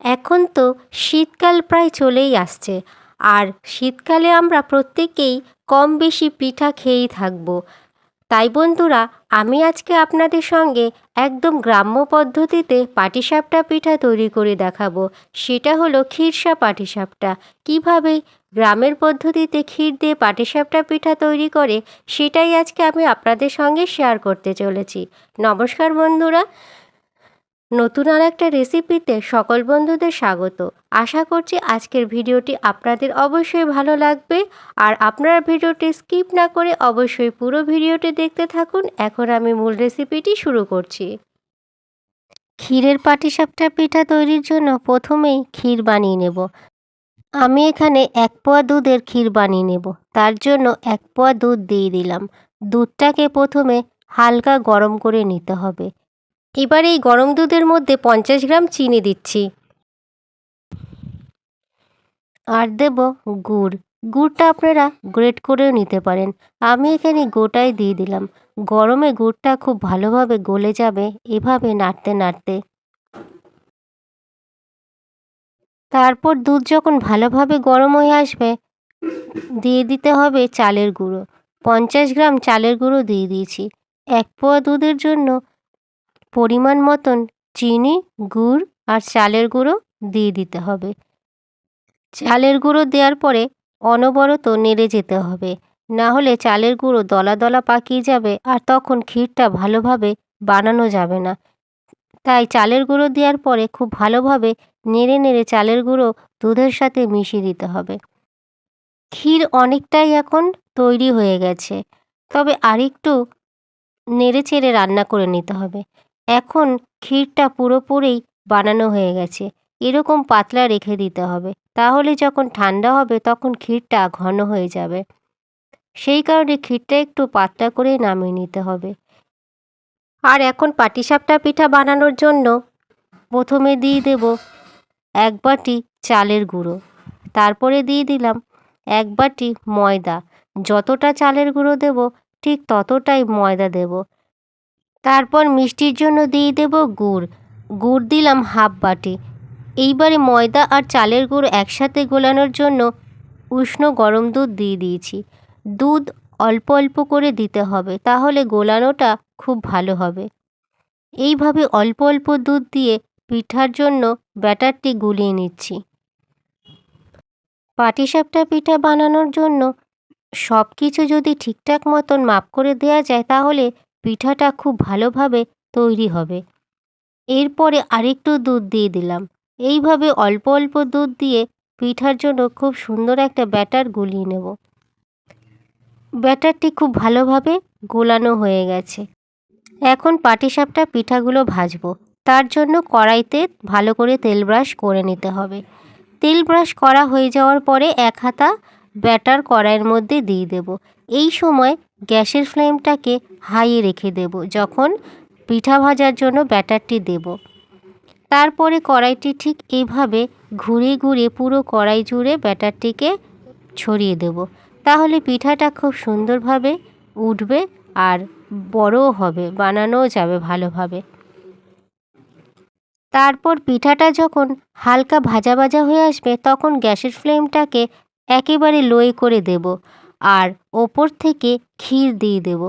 এখন তো শীতকাল প্রায় চলেই আসছে। আর শীতকালে আমরা প্রত্যেকেই কম বেশি পিঠা খেয়েই থাকব। তাই বন্ধুরা, আমি আজকে আপনাদের সঙ্গে একদম গ্রাম্য পদ্ধতিতে পাটিসাপটা পিঠা তৈরি করে দেখাবো। সেটা হলো ক্ষীরসা পাটিসাপটা। কীভাবে গ্রামের পদ্ধতিতে ক্ষীর দিয়ে পাটিসাপটা পিঠা তৈরি করে, সেটাই আজকে আমি আপনাদের সঙ্গে শেয়ার করতে চলেছি। নমস্কার বন্ধুরা। নতুন আর একটা রেসিপিতে সকল বন্ধুদের স্বাগত। আশা করছি আজকের ভিডিওটি আপনাদের অবশ্যই ভালো লাগবে। আর আপনারা ভিডিওটি স্কিপ না করে অবশ্যই পুরো ভিডিওটি দেখতে থাকুন। এখন আমি মূল রেসিপিটি শুরু করছি। ক্ষীরের পাটিসাপটা পিঠা তৈরির জন্য প্রথমেই ক্ষীর বানিয়ে নেব। আমি এখানে এক পোয়া দুধের ক্ষীর বানিয়ে নেব। তার জন্য এক পোয়া দুধ দিয়ে দিলাম। দুধটাকে প্রথমে হালকা গরম করে নিতে হবে। এবার এই গরম দুধের মধ্যে পঞ্চাশ গ্রাম চিনি দিচ্ছি। আর দেব গুড়। গুড়টা আপনারা গ্রেট করেও নিতে পারেন। আমি এখানে গোটাই দিয়ে দিলাম। গরমে গুড়টা খুব ভালোভাবে গলে যাবে এভাবে নাড়তে নাড়তে। তারপর দুধ যখন ভালোভাবে গরম হয়ে আসবে, দিয়ে দিতে হবে চালের গুঁড়ো। পঞ্চাশ গ্রাম চালের গুঁড়ো দিয়ে দিয়েছি। এক পোয়া দুধের জন্য পরিমাণ মতন চিনি, গুড় আর চালের গুঁড়ো দিয়ে দিতে হবে। চালের গুঁড়ো দেওয়ার পরে অনবরত নেড়ে যেতে হবে। না হলে চালের গুঁড়ো দলা দলা পাকিয়ে যাবে আর তখন ক্ষীরটা ভালোভাবে বানানো যাবে না। তাই চালের গুঁড়ো দেওয়ার পরে খুব ভালোভাবে নেড়ে নেড়ে চালের গুঁড়ো দুধের সাথে মিশিয়ে দিতে হবে। ক্ষীর অনেকটাই এখন তৈরি হয়ে গেছে, তবে আরেকটু নেড়ে চেড়ে রান্না করে নিতে হবে। এখন ক্ষীরটা পুরোপুরি বানানো হয়ে গেছে। এরকম পাতলা রেখে দিতে হবে। তাহলে যখন ঠান্ডা হবে তখন ক্ষীরটা ঘন হয়ে যাবে। সেই কারণে ক্ষীরটা একটু পাতলা করে নামিয়ে নিতে হবে। আর এখন পাটিসাপটা পিঠা বানানোর জন্য প্রথমে দিয়ে দেব এক বাটি চালের গুঁড়ো। তারপরে দিয়ে দিলাম এক বাটি ময়দা। যতটা চালের গুঁড়ো দেব ঠিক ততটাই ময়দা দেব। তারপর মিষ্টির জন্য দিয়ে দেব গুড়। গুড় দিলাম হাফ বাটি। এইবারে ময়দা আর চালের গুঁড়ো একসাথে গোলানোর জন্য উষ্ণ গরম দুধ দিয়ে দিয়েছি। দুধ অল্প অল্প করে দিতে হবে, তাহলে গোলানোটা খুব ভালো হবে। এইভাবে অল্প অল্প দুধ দিয়ে পিঠার জন্য ব্যাটারটি গুলিয়ে নিচ্ছি। পাটিসাপটা পিঠা বানানোর জন্য সব কিছু যদি ঠিকঠাক মতন মাপ করে দেওয়া যায়, তাহলে পিঠাটা খুব ভালোভাবে তৈরি হবে। এরপরে আরেকটু দুধ দিয়ে দিলাম। এইভাবে অল্প অল্প দুধ দিয়ে পিঠার জন্য খুব সুন্দর একটা ব্যাটার গুলিয়ে নেব। ব্যাটারটি খুব ভালোভাবে গোলানো হয়ে গেছে। এখন পাটিসাপটা পিঠাগুলো ভাজবো। তার জন্য কড়াইতে ভালো করে তেল ব্রাশ করে নিতে হবে। তেল ব্রাশ করা হয়ে যাওয়ার পরে এক হাতা ব্যাটার কড়াইয়ের মধ্যে দিয়ে দেব। এই সময় গ্যাসের ফ্লেমটাকে হাইয়ে রেখে দেব যখন পিঠা ভাজার জন্য ব্যাটারটি দেব। তারপরে কড়াইটি ঠিক এইভাবে ঘুরে ঘুরে পুরো কড়াই জুড়ে ব্যাটারটিকে ছড়িয়ে দেব। তাহলে পিঠাটা খুব সুন্দরভাবে উঠবে আর বড়ও হবে, বানানোও যাবে ভালোভাবে। তারপর পিঠাটা যখন হালকা ভাজা ভাজা হয়ে আসবে, তখন গ্যাসের ফ্লেমটাকে একেবারে লোয়ে করে দেব। আর ওপর থেকে ক্ষীর দিয়ে দেব।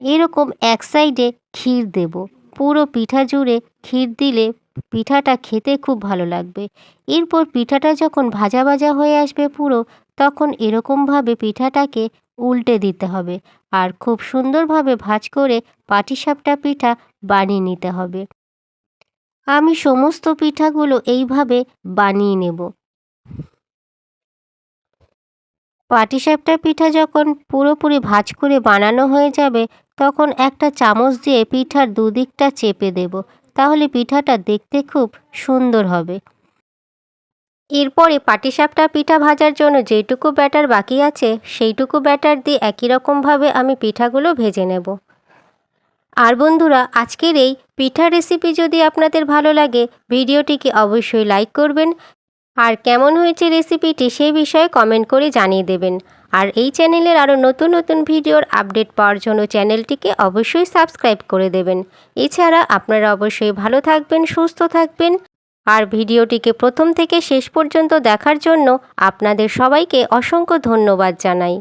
এরকম এক সাইডে ক্ষীর দেব। পুরো পিঠা জুড়ে ক্ষীর দিলে পিঠাটা খেতে খুব ভালো লাগবে। এরপর পিঠাটা যখন ভাজা ভাজা হয়ে আসবে পুরো, তখন এরকমভাবে পিঠাটাকে উল্টে দিতে হবে আর খুব সুন্দরভাবে ভাজ করে পাটিসাপটা পিঠা বানিয়ে নিতে হবে। আমি সমস্ত পিঠাগুলো এইভাবে বানিয়ে নেব। পাটিসাপটা পিঠা যখন পুরোপুরি ভাজ করে বানানো হয়ে যাবে, তখন একটা চামচ দিয়ে পিঠার দুদিকটা চেপে দেব। তাহলে পিঠাটা দেখতে খুব সুন্দর হবে। এরপরে পাটিসাপটা পিঠা ভাজার জন্য যেটুকু ব্যাটার বাকি আছে, সেইটুকু ব্যাটার দিয়ে একই রকমভাবে আমি পিঠাগুলো ভেজে নেব। আর বন্ধুরা, আজকের এই পিঠা রেসিপি যদি আপনাদের ভালো লাগে, ভিডিওটিকে অবশ্যই লাইক করবেন আর কেমন হয়েছে রেসিপিটি সেই বিষয়ে কমেন্ট করে জানিয়ে দেবেন। আর এই চ্যানেলের আরও নতুন নতুন ভিডিওর আপডেট পাওয়ার জন্য চ্যানেলটিকে অবশ্যই সাবস্ক্রাইব করে দেবেন। এছাড়া আপনারা অবশ্যই ভালো থাকবেন, সুস্থ থাকবেন। আর ভিডিওটিকে প্রথম থেকে শেষ পর্যন্ত দেখার জন্য আপনাদের সবাইকে অসংখ্য ধন্যবাদ জানাই।